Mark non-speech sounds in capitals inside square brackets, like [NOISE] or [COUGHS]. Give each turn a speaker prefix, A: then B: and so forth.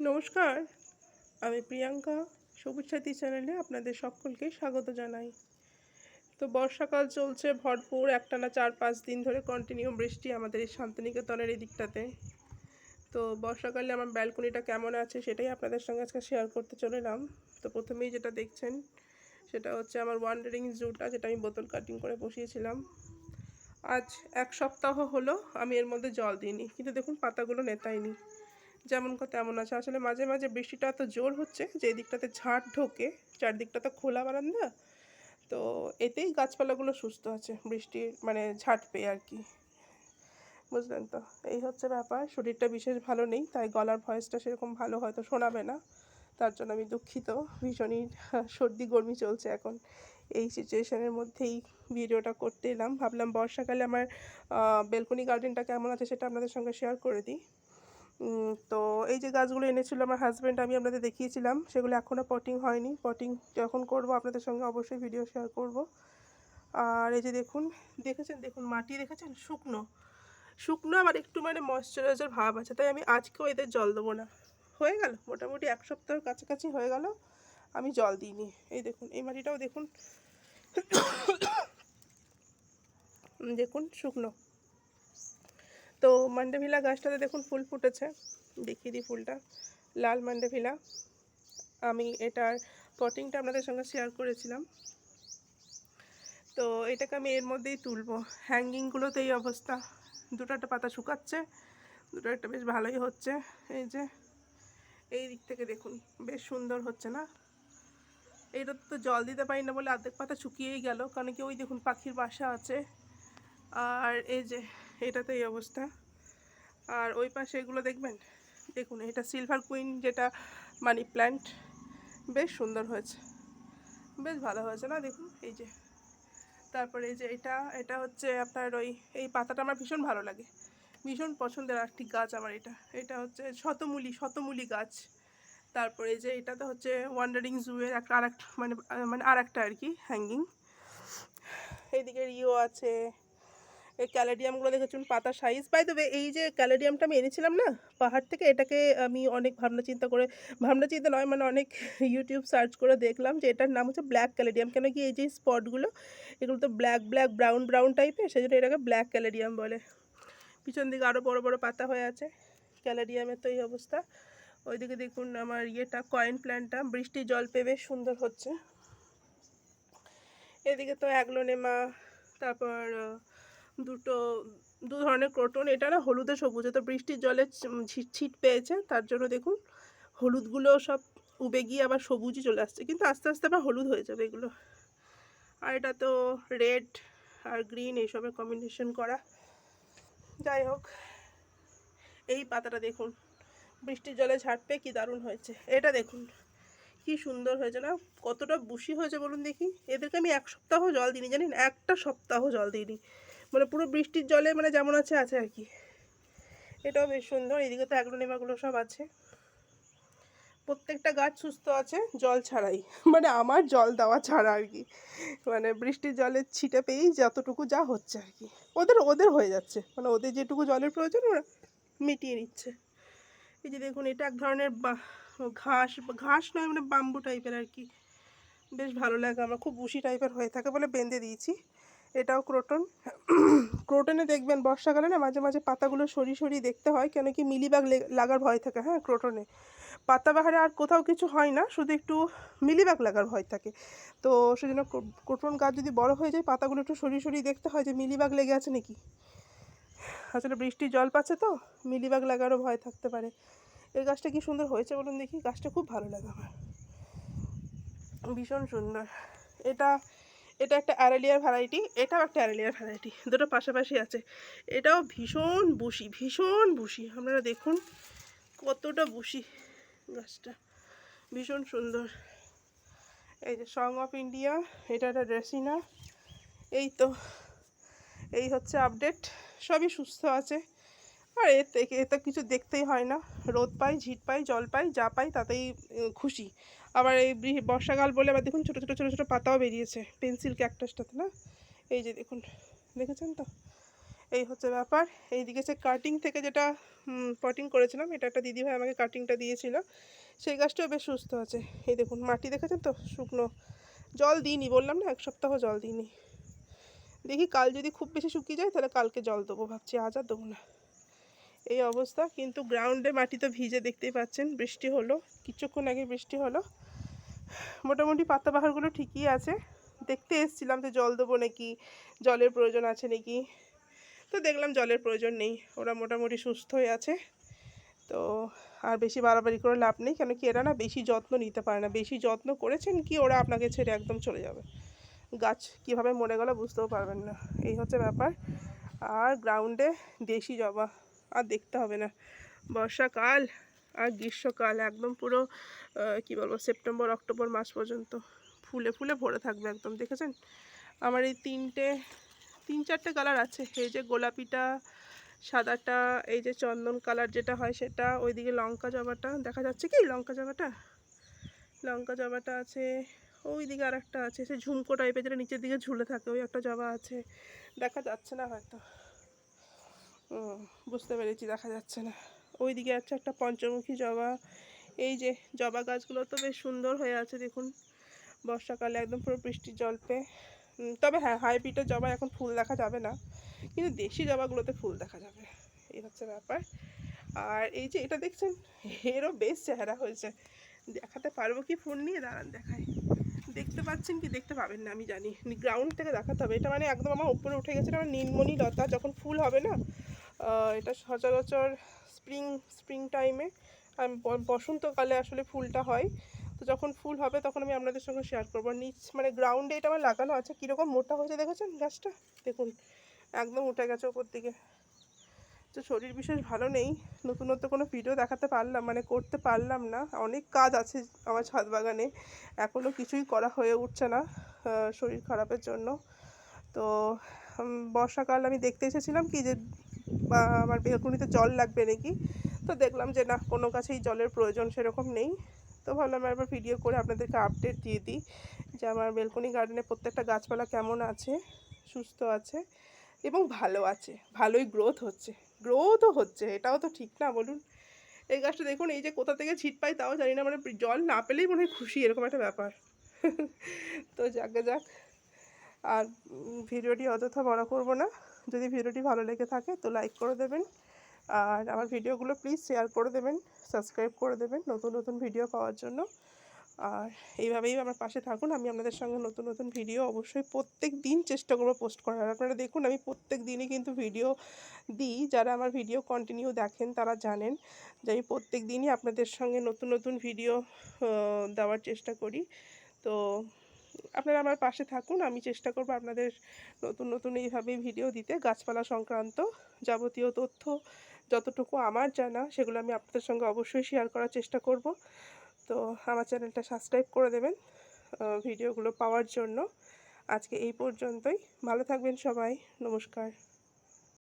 A: নমস্কার। আমি প্রিয়াঙ্কা, সবুজ সাথী চ্যানেলে আপনাদের সকলকে স্বাগত জানাই। তো বর্ষাকাল চলছে ভরপুর, একটানা চার পাঁচ দিন ধরে কন্টিনিউ বৃষ্টি আমাদের এই শান্তিনিকেতনের এই দিকটাতে তো বর্ষাকালে আমার ব্যালকনিটা কেমন আছে সেটাই আপনাদের সঙ্গে আজকে শেয়ার করতে চলেলাম। তো প্রথমেই যেটা দেখছেন, সেটা হচ্ছে আমার ওয়ান্ডারিং জুটা যেটা আমি বোতল কাটিং করে বসিয়েছিলাম। আজ এক সপ্তাহ হলো, আমি এর মধ্যে জল দিইনি। কিন্তু দেখুন, পাতাগুলো নেতায়নি যেমন তেমন আছে। আসলে মাঝে মাঝে বৃষ্টিটা এত জোর হচ্ছে যে দিকটাতে ঝাড় ঢোকে, চারদিকটা তো খোলা বারান্দা। তো এতেই গাছপালাগুলো সুস্থ আছে বৃষ্টির মানে ঝাড় পেয়ে আর কি। বুঝলেন তো? এই হচ্ছে ব্যাপার। শরীরটা বিশেষ ভালো নেই, তাই গলার ভয়েসটা সেরকম ভালো হয়তো শোনাবে না। তার জন্য আমি দুঃখিত। ভীষণই সর্দি গরমি চলছে এখন। এই সিচুয়েশনের মধ্যেই ভিডিওটা করতে এলাম। ভাবলাম বর্ষাকালে আমার বেলকনি গার্ডেনটা কেমন আছে সেটা আপনাদের সঙ্গে শেয়ার করে দিই। তো এই যে গাছগুলো এনেছিল আমার হাজব্যান্ড আমি আপনাদের দেখিয়েছিলাম। সেগুলো এখনও পটিং হয়নি। পটিং যখন করব আপনাদের সঙ্গে অবশ্যই ভিডিও শেয়ার করব। আর এই যে দেখুন, দেখেছেন? দেখুন, মাটি দেখেছেন? শুকনো। শুকনো আবার একটু মানে ময়শ্চারাইজার ভাব আছে। তাই আমি আজকেও এদের জল দেবো না। হয়ে গেল? মোটামুটি এক সপ্তাহের কাছাকাছি হয়ে গেল। আমি জল দিইনি। এই দেখুন, এই মাটিটাও দেখুন। [COUGHS] দেখুন, শুকনো। তো মান্ডাভিলা গাছটাতে দেখুন ফুল ফুটেছে। দেখিয়ে দিই ফুলটা। লাল মান্ডাভিলা। আমি এটার পটিংটা আপনাদের সঙ্গে শেয়ার করেছিলাম। তো এটাকে আমি এর মধ্যেই তুলবো। হ্যাঙ্গিংগুলোতে এই অবস্থা। দুটো একটা পাতা শুকাচ্ছে, দুটো একটা বেশ ভালোই হচ্ছে। এই যে, এই দিক থেকে দেখুন, বেশ সুন্দর হচ্ছে না? এইটা তো জল দিতে পারি না বলে অর্ধেক পাতা শুকিয়েই গেল। কারণ কি ওই দেখুন পাখির বাসা আছে। আর এই যে এটাতে এই অবস্থা। আর ওই পাশে এগুলো দেখবেন? দেখুন, এটা সিলভার কুইন যেটা মানি প্ল্যান্ট বেশ সুন্দর হয়েছে। বেশ ভালো হয়েছে না? দেখুন, এই যে। তারপরে এই যে এটা এটা হচ্ছে আপনার ওই, এই পাতাটা আমার ভীষণ ভালো লাগে। ভীষণ পছন্দের একটি গাছ আমার এটা। এটা হচ্ছে শতমূলি শতমূলি গাছ। তারপরে এই যে এটাতে হচ্ছে ওয়ান্ডারিং জুয়ের একটা আর মানে মানে আর একটা আর কি হ্যাঙ্গিং এইদিকে রিও আছে। এই ক্যালেডিয়ামগুলো দেখেছুন পাতা সাইজ বাই দেবে এই যে ক্যালেডিয়ামটা আমি এনেছিলাম না পাহাড় থেকে, এটাকে আমি অনেক ভাবনা চিন্তা করে, ভাবনা চিন্তা নয় মানে অনেক [LAUGHS] ইউটিউব সার্চ করে দেখলাম যে এটার নাম হচ্ছে ব্ল্যাক ক্যালেডিয়াম কেন কি এই যে স্পটগুলো এগুলো তো ব্ল্যাক ব্ল্যাক ব্রাউন ব্রাউন টাইপের সেই জন্য এটাকে ব্ল্যাক ক্যালেডিয়াম বলে। পিছন দিকে আরও বড় বড় পাতা হয়ে আছে ক্যালেডিয়ামের তো এই অবস্থা। ওইদিকে দেখুন আমার ইয়েটা কয়েন প্ল্যান্টটা বৃষ্টি জল পেয়ে বেশ সুন্দর হচ্ছে। এদিকে তো অ্যাগলোনেমা, তারপর দুটো, দু ধরনের ক্রোটন এটা না হলুদে সবুজে তো বৃষ্টির জলে ছিট পেয়েছে, তার জন্য দেখুন হলুদগুলো সব উবে গিয়ে আবার সবুজই চলে আসছে, কিন্তু আস্তে আস্তে আবার হলুদ হয়ে যাবে এগুলো। আর এটা তো রেড আর গ্রিন এইসবের কম্বিনেশন করা। যাই হোক, এই পাতাটা দেখুন, বৃষ্টির জলে ঝাড়পে কি দারুণ হয়েছে। এটা দেখুন, কি সুন্দর হয়েছে না, কতটা বুশি হয়েছে বলুন দেখি। এদেরকে আমি এক সপ্তাহ জল দিইনি জানেন, একটা সপ্তাহ জল দিইনি। মানে পুরো বৃষ্টির জলে মানে যেমন আছে আছে আর কি। এটাও বেশ সুন্দর, এদিকে তো অ্যাগ্রোনেমাগুলো সব আছে। প্রত্যেকটা গাছ সুস্থ আছে, জল ছাড়াই। [LAUGHS] মানে আমার জল দেওয়া ছাড়া আর কি। মানে বৃষ্টির জলের ছিটে পেয়েই যতটুকু যা হচ্ছে আর কি। ওদের ওদের হয়ে যাচ্ছে। মানে ওদের যেটুকু জলের প্রয়োজন, ওরা মিটিয়ে নিচ্ছে। এই যে দেখুন, এটা এক ধরনের ঘাস ঘাস নয় মানে বাম্বু টাইপের আর কি। বেশ ভালো লাগে, আমার খুব বুশি টাইপের হয়ে থাকে বলে বেঁধে দিয়েছি। এটাও ক্রোটন। ক্রোটনে দেখবেন বর্ষাকালে না মাঝে মাঝে পাতাগুলো সরি সরি দেখতে হয়, কেন কি মিলিবাগ লাগার ভয় থাকে হ্যাঁ ক্রোটনে। পাতাবাহারে আর কোথাও কিছু হয় না, শুধু একটু মিলিবাগ লাগার ভয় থাকে। তো সেজন্য ক্রো- ক্রোটন গাছ যদি বড় হয়ে যায়, পাতাগুলো একটু সরি সরি দেখতে হয় যে মিলিবাগ লেগে আছে নাকি। আসলে বৃষ্টির জল পাচ্ছে তো, মিলিবাগ লাগারও ভয় থাকতে পারে। এই গাছটা কি সুন্দর হয়েছে বলুন দেখি, গাছটা খুব ভালো লাগে আমার। ভীষণ সুন্দর। এটা এটা একটা অ্যারেলিয়ার ভ্যারাইটি, এটাও একটা অ্যারেলিয়ার ভ্যারাইটি, দুটো পাশাপাশি আছে। এটাও ভীষণ বুশি ভীষণ বুশি, আপনারা দেখুন কতটা বুশি গাছটা, ভীষণ সুন্দর। এই যে সং অফ ইন্ডিয়া এটা একটা ড্রেসিনা এই তো, এই হচ্ছে আপডেট সবই সুস্থ আছে। আর এর থেকে এতে কিছু দেখতেই হয় না। রোদ পাই ঝিট পাই, জল পাই, যা পাই তাতেই খুশি। আবার এই বর্ষাকাল বলে আবার দেখুন ছোটো ছোটো ছোটো ছোটো পাতাও বেরিয়েছে, পেন্সিল ক্যাকটাসটাতে, না? এই যে দেখুন, দেখেছেন তো? এই হচ্ছে ব্যাপার। এইদিকে সে কাটিং থেকে যেটা পটিং করেছিলাম, এটা একটা দিদিভাই আমাকে কাটিংটা দিয়েছিল। সেই গাছটাও বেশ সুস্থ আছে। এই দেখুন, মাটি দেখেছেন তো? শুকনো। জল দিইনি, বললাম না, এক সপ্তাহ জল দিইনি। দেখি কাল যদি খুব বেশি শুকিয়ে যায়, তাহলে কালকে জল দেবো, ভাবছি আজ আর দেবো না। এই অবস্থা। কিন্তু গ্রাউন্ডে মাটি তো ভিজে দেখতেই পাচ্ছেন, বৃষ্টি হলো, কিছুক্ষণ আগে বৃষ্টি হলো। মোটামুটি পাতাবাহারগুলো ঠিকই আছে। দেখতে এসছিলাম যে জল দেবো নাকি, জলের প্রয়োজন আছে নাকি। তো দেখলাম জলের প্রয়োজন নেই, ওরা মোটামুটি সুস্থ হয়ে আছে। তো আর বেশি বাড়াবাড়ি করে লাভ নেই, কেন কি এরা না বেশি যত্ন নিতে পারে না। বেশি যত্ন করেছেন কি ওরা আপনাকে ছেড়ে একদম চলে যাবে। গাছ কীভাবে মরে গেল বুঝতেও পারবেন না। এই হচ্ছে ব্যাপার। আর গ্রাউন্ডে দেশি জবা। আর দেখতে হবে না। বর্ষাকাল আর গ্রীষ্মকাল একদম পুরো কি বলব, সেপ্টেম্বর, অক্টোবর মাস পর্যন্ত ফুলে ফুলে ভরে থাকবে একদম, দেখেছেন? আমার এই তিনটে, তিন চারটে কালার আছে। এই যে গোলাপিটা, সাদাটা, এই যে চন্দন কালার যেটা হয় সেটা, ওইদিকে লঙ্কা জবাটা, দেখা যাচ্ছে কি লঙ্কা জবাটা? লঙ্কা জবাটা আছে ওই দিকে আর একটা আছে, সে ঝুমকো টাইপের যেটা নিচের দিকে ঝুলে থাকে, ওই একটা জবা আছে। দেখা যাচ্ছে না হয়তো। বুঝতে পেরেছি, দেখা যাচ্ছে না। ওই দিকে আছে একটা পঞ্চমুখী জবা। এই যে জবা গাছগুলো তো বেশ সুন্দর হয়ে আছে, দেখুন। বর্ষাকালে একদম পুরো বৃষ্টির জল পেয়ে। তবে হ্যাঁ হাইব্রিডের জবা এখন ফুল দেখা যাবে না। কিন্তু দেশি জবাগুলোতে ফুল দেখা যাবে। এই হচ্ছে ব্যাপার। আর এই যে এটা দেখছেন, এরও বেশ চেহারা হয়েছে। দেখাতে পারব কি ফোন নিয়ে? দাঁড়ান দেখায় দেখতে পাচ্ছেন কি? দেখতে পাবেন না, আমি জানি। গ্রাউন্ড থেকে দেখাতে হবে। এটা মানে একদম আমার উপরে উঠে গেছে আমার নীলমণি লতা যখন ফুল হবে না এটা সচরাচর স্প্রিং স্প্রিং টাইমে বসন্তকালে আসলে ফুলটা হয়। তো যখন ফুল হবে তখন আমি আপনাদের সঙ্গে শেয়ার করব। নিচ মানে গ্রাউন্ডে এটা আমার লাগানো আছে। কীরকম মোটা হয়েছে দেখেছেন গাছটা? দেখুন, একদম উঠে গেছে ওপর দিকে। তো শরীর বিশেষ ভালো নেই। নতুনত্ব কোনো ভিডিও দেখাতে পারলাম মানে করতে পারলাম না। অনেক কাজ আছে আমার ছাদ বাগানে। এখনও কিছুই করা হয়ে উঠছে না শরীর খারাপের জন্য। তো বর্ষাকাল আমি দেখতে এসেছিলাম কি যে বা আমার বেলকুনিতে জল লাগবে নাকি? তো দেখলাম যে না, কোনো কাছেই জলের প্রয়োজন সেরকম নেই। তো ভাবলাম একবার ভিডিও করে আপনাদেরকে আপডেট দিয়ে দিই যে আমার বেলকনি গার্ডেনে প্রত্যেকটা গাছপালা কেমন আছে, সুস্থ আছে এবং ভালো আছে। ভালোই গ্রোথ হচ্ছে। গ্রোথও হচ্ছে, এটাও তো ঠিক না বলুন। এই গাছটা দেখুন, এই যে কোথা থেকে ছিট পাই তাও জানি না মানে জল না পেলেই মনে হয় খুশি, এরকম একটা ব্যাপার। [LAUGHS] তো যাকে যাক। আর ভিডিওটি অযথা বড় করব না। যদি ভিডিওটি ভালো লেগে থাকে তো লাইক করে দেবেন। আর আমার ভিডিওগুলো প্লিজ শেয়ার করে দেবেন, সাবস্ক্রাইব করে দেবেন নতুন নতুন ভিডিও পাওয়ার জন্য। আর এইভাবেই আমার পাশে থাকুন। আমি আপনাদের সঙ্গে নতুন নতুন ভিডিও অবশ্যই প্রত্যেক দিন চেষ্টা করব পোস্ট করার। আপনারা দেখুন, আমি প্রত্যেক দিনই কিন্তু ভিডিও দিই। যারা আমার ভিডিও কন্টিনিউ দেখেন তারা জানেন যে আমি প্রত্যেক দিনই আপনাদের সঙ্গে নতুন নতুন ভিডিও দেওয়ার চেষ্টা করি। তো আপনারা আমার পাশে থাকুন। আমি চেষ্টা করব আপনাদের নতুন নতুন এইভাবে ভিডিও দিতে। গাছপালা সংক্রান্ত যাবতীয় তথ্য যতটুকু আমার জানা, সেগুলো আমি আপনাদের সঙ্গে অবশ্যই শেয়ার করার চেষ্টা করব। তো আমার চ্যানেলটা সাবস্ক্রাইব করে দেবেন ভিডিওগুলো পাওয়ার জন্য। আজকে এই পর্যন্তই। ভালো থাকবেন সবাই। নমস্কার।